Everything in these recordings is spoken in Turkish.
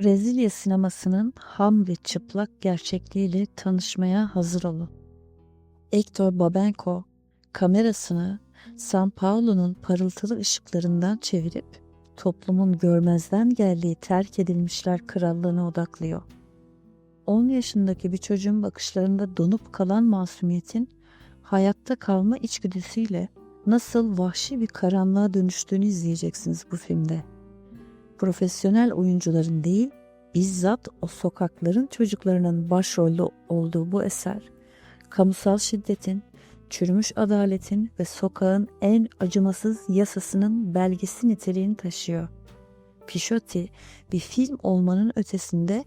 Brezilya sinemasının ham ve çıplak gerçekliğiyle tanışmaya hazır olun. Hector Babenco kamerasını São Paulo'nun parıltılı ışıklarından çevirip toplumun görmezden geldiği terk edilmişler krallığına odaklıyor. 10 yaşındaki bir çocuğun bakışlarında donup kalan masumiyetin hayatta kalma içgüdüsüyle nasıl vahşi bir karanlığa dönüştüğünü izleyeceksiniz bu filmde. Profesyonel oyuncuların değil, bizzat o sokakların çocuklarının başrolde olduğu bu eser, kamusal şiddetin, çürümüş adaletin ve sokağın en acımasız yasasının belgesi niteliğini taşıyor. Pişoti bir film olmanın ötesinde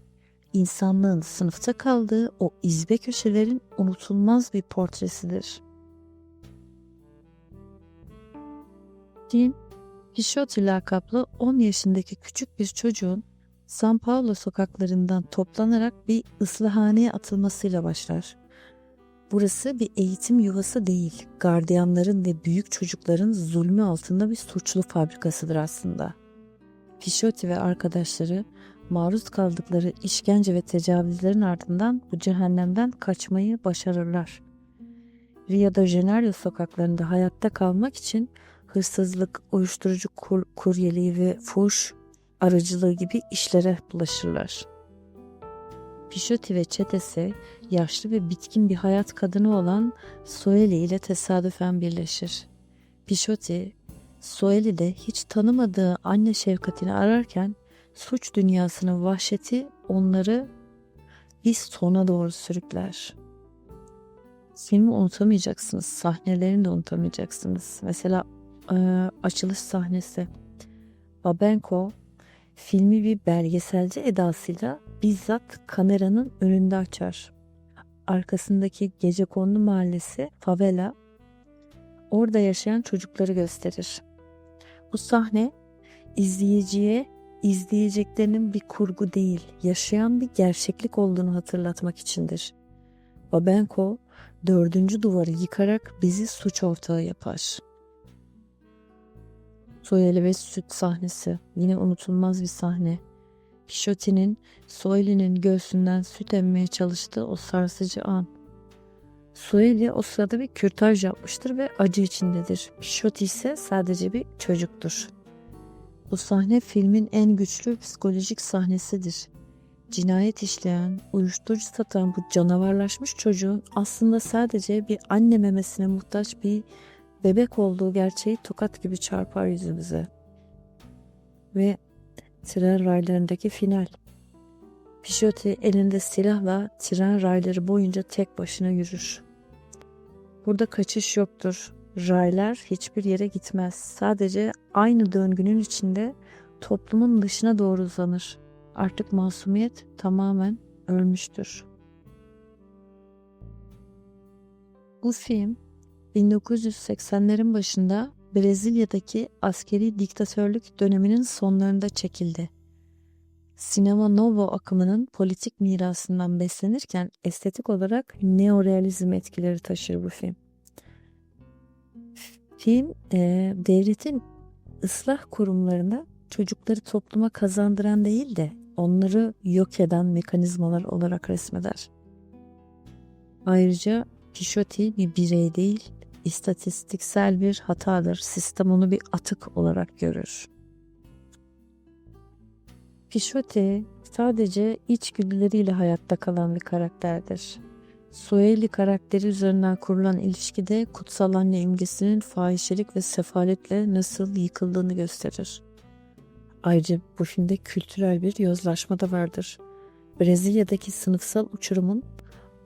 insanlığın sınıfta kaldığı o izbe köşelerin unutulmaz bir portresidir. Film, Pişoti lakaplı 10 yaşındaki küçük bir çocuğun São Paulo sokaklarından toplanarak bir ıslahaneye atılmasıyla başlar. Burası bir eğitim yuvası değil, gardiyanların ve büyük çocukların zulmü altında bir suçlu fabrikasıdır aslında. Pişoti ve arkadaşları maruz kaldıkları işkence ve tecavüzlerin ardından bu cehennemden kaçmayı başarırlar. Rio de Janeiro sokaklarında hayatta kalmak için hırsızlık, uyuşturucu kur, kuryeliği ve fuş aracılığı gibi işlere bulaşırlar. Pişoti ve çetesi yaşlı ve bitkin bir hayat kadını olan Soeli ile tesadüfen birleşir. Pişoti, Soeli'de hiç tanımadığı anne şefkatini ararken suç dünyasının vahşeti onları bir sona doğru sürükler. Filmi unutamayacaksınız, sahnelerini de unutamayacaksınız. Mesela e, açılış sahnesi. Babenko filmi bir belgeselci edasıyla bizzat kameranın önünde açar. Arkasındaki gece kondu mahallesi favela orada yaşayan çocukları gösterir. Bu sahne izleyiciye izleyeceklerinin bir kurgu değil, yaşayan bir gerçeklik olduğunu hatırlatmak içindir. Babenko dördüncü duvarı yıkarak bizi suç ortağı yapar. Soyeli ve süt sahnesi yine unutulmaz bir sahne. Pişoti'nin Soyeli'nin göğsünden süt emmeye çalıştığı o sarsıcı an. Soyeli o sırada bir kürtaj yapmıştır ve acı içindedir. Pişoti ise sadece bir çocuktur. Bu sahne filmin en güçlü psikolojik sahnesidir. Cinayet işleyen, uyuşturucu satan bu canavarlaşmış çocuğun aslında sadece bir anne memesine muhtaç bir bebek olduğu gerçeği tokat gibi çarpar yüzümüze. Ve tren raylarındaki final. Pişoti elinde silahla tren rayları boyunca tek başına yürür. Burada kaçış yoktur. Raylar hiçbir yere gitmez. Sadece aynı döngünün içinde toplumun dışına doğru uzanır. Artık masumiyet tamamen ölmüştür. Bu film 1980'lerin başında Brezilya'daki askeri diktatörlük döneminin sonlarında çekildi. Sinema Novo akımının politik mirasından beslenirken estetik olarak neorealizm etkileri taşır bu film. Film e, devletin ıslah kurumlarında çocukları topluma kazandıran değil de onları yok eden mekanizmalar olarak resmeder. Ayrıca Pişoti bir birey değil, istatistiksel bir hatadır. Sistem onu bir atık olarak görür. Pişoti sadece içgüdüleriyle hayatta kalan bir karakterdir. Sueli karakteri üzerinden kurulan ilişkide kutsal anne imgesinin fahişelik ve sefaletle nasıl yıkıldığını gösterir. Ayrıca bu filmde kültürel bir yozlaşma da vardır. Brezilya'daki sınıfsal uçurumun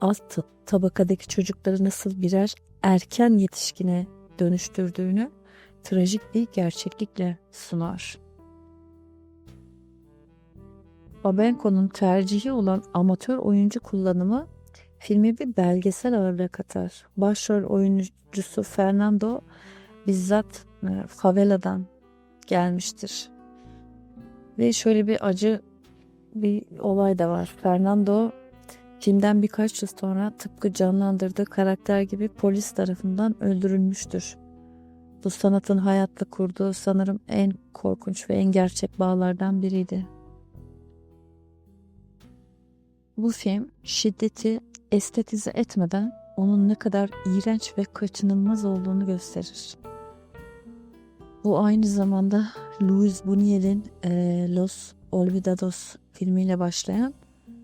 alt tabakadaki çocukları nasıl birer erken yetişkine dönüştürdüğünü trajik bir gerçeklikle sunar. Babenko'nun tercihi olan amatör oyuncu kullanımı filmi bir belgesel ağırlığı katar. Başrol oyuncusu Fernando bizzat e, faveladan gelmiştir. Ve şöyle bir acı bir olay da var. Fernando filmden birkaç yıl sonra tıpkı canlandırdığı karakter gibi polis tarafından öldürülmüştür. Bu sanatın hayatla kurduğu sanırım en korkunç ve en gerçek bağlardan biriydi. Bu film şiddeti estetize etmeden onun ne kadar iğrenç ve kaçınılmaz olduğunu gösterir. Bu aynı zamanda Luis Buñuel'in e, Los Olvidados filmiyle başlayan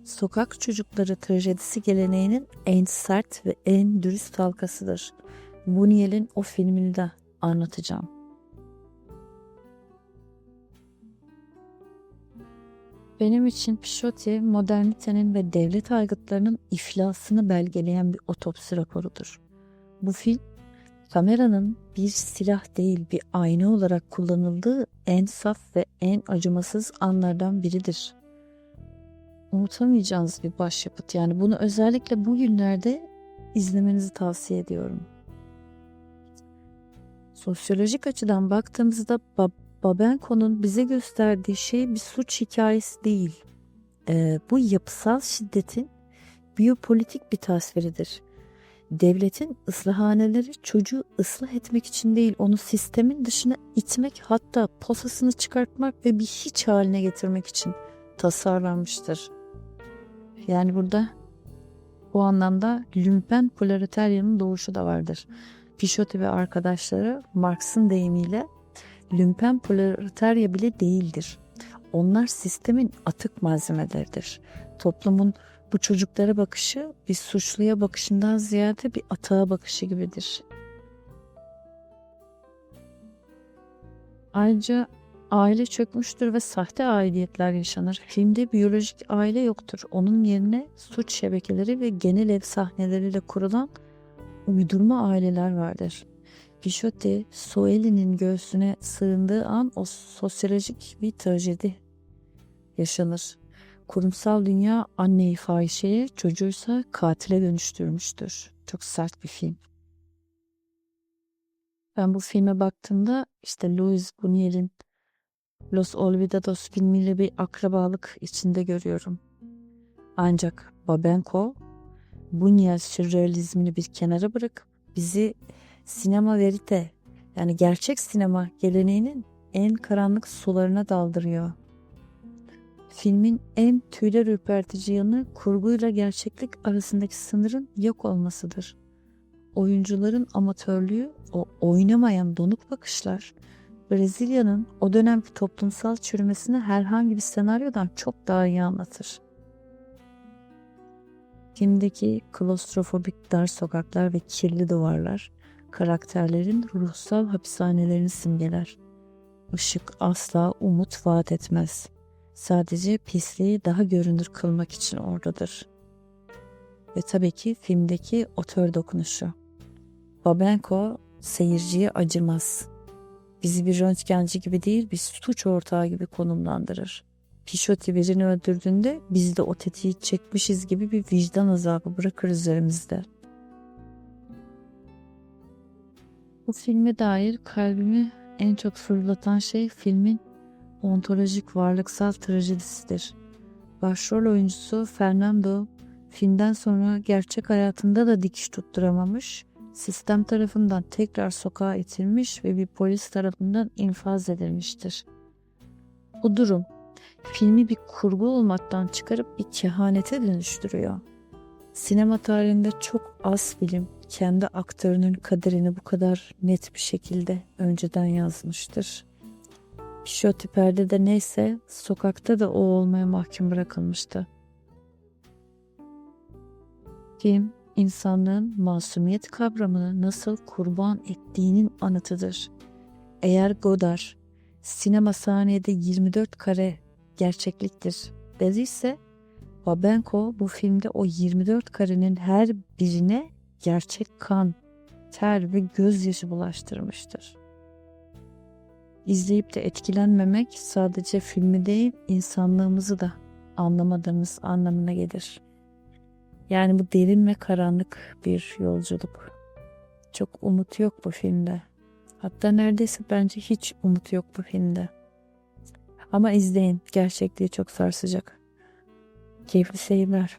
sokak çocukları trajedisi geleneğinin en sert ve en dürüst halkasıdır. Buñuel'in o filmini de anlatacağım. Benim için Pişoti modernitenin ve devlet aygıtlarının iflasını belgeleyen bir otopsi raporudur. Bu film kameranın bir silah değil bir ayna olarak kullanıldığı en saf ve en acımasız anlardan biridir. Unutamayacağınız bir başyapıt yani bunu özellikle bu günlerde izlemenizi tavsiye ediyorum. Sosyolojik açıdan baktığımızda Bab Babenko'nun bize gösterdiği şey bir suç hikayesi değil. Ee, bu yapısal şiddetin biyopolitik bir tasviridir. Devletin ıslahaneleri çocuğu ıslah etmek için değil, onu sistemin dışına itmek hatta posasını çıkartmak ve bir hiç haline getirmek için tasarlanmıştır. Yani burada bu anlamda lümpen proletaryanın doğuşu da vardır. Pişoti ve arkadaşları Marx'ın deyimiyle lümpen proletarya bile değildir. Onlar sistemin atık malzemeleridir. Toplumun bu çocuklara bakışı bir suçluya bakışından ziyade bir atağa bakışı gibidir. Ayrıca aile çökmüştür ve sahte aidiyetler yaşanır. Filmde biyolojik aile yoktur. Onun yerine suç şebekeleri ve genel ev sahneleriyle kurulan uydurma aileler vardır. Quixote, Soeli'nin göğsüne sığındığı an o sosyolojik bir trajedi yaşanır. Kurumsal dünya anneyi fahişeye, çocuğuysa katile dönüştürmüştür. Çok sert bir film. Ben bu filme baktığımda işte Luis Buñuel'in Los Olvidados filmiyle bir akrabalık içinde görüyorum. Ancak Babenko Buñuel sürrealizmini bir kenara bırakıp bizi sinema verite yani gerçek sinema geleneğinin en karanlık sularına daldırıyor. Filmin en tüyler ürpertici yanı kurguyla gerçeklik arasındaki sınırın yok olmasıdır. Oyuncuların amatörlüğü, o oynamayan donuk bakışlar, Brezilya'nın o dönemki toplumsal çürümesini herhangi bir senaryodan çok daha iyi anlatır. Filmdeki klostrofobik dar sokaklar ve kirli duvarlar karakterlerin ruhsal hapishanelerini simgeler. Işık asla umut vaat etmez. Sadece pisliği daha görünür kılmak için oradadır. Ve tabii ki filmdeki otör dokunuşu. Babenko seyirciye acımaz. Bizi bir röntgenci gibi değil bir suç ortağı gibi konumlandırır. Pişoti birini öldürdüğünde biz de o tetiği çekmişiz gibi bir vicdan azabı bırakır üzerimizde. Bu filme dair kalbimi en çok fırlatan şey filmin ontolojik varlıksal trajedisidir. Başrol oyuncusu Fernando filmden sonra gerçek hayatında da dikiş tutturamamış, sistem tarafından tekrar sokağa itilmiş ve bir polis tarafından infaz edilmiştir. Bu durum filmi bir kurgu olmaktan çıkarıp bir kehanete dönüştürüyor. Sinema tarihinde çok az film kendi aktörünün kaderini bu kadar net bir şekilde önceden yazmıştır. Pişoti perdede neyse sokakta da o olmaya mahkum bırakılmıştı. Film insanlığın masumiyet kavramını nasıl kurban ettiğinin anıtıdır. Eğer Godard sinema sahnede 24 kare gerçekliktir dediyse Babenko bu filmde o 24 karenin her birine gerçek kan, ter ve gözyaşı bulaştırmıştır. İzleyip de etkilenmemek sadece filmi değil insanlığımızı da anlamadığımız anlamına gelir. Yani bu derin ve karanlık bir yolculuk. Çok umut yok bu filmde. Hatta neredeyse bence hiç umut yok bu filmde. Ama izleyin. Gerçekliği çok sarsacak. Keyifli seyirler.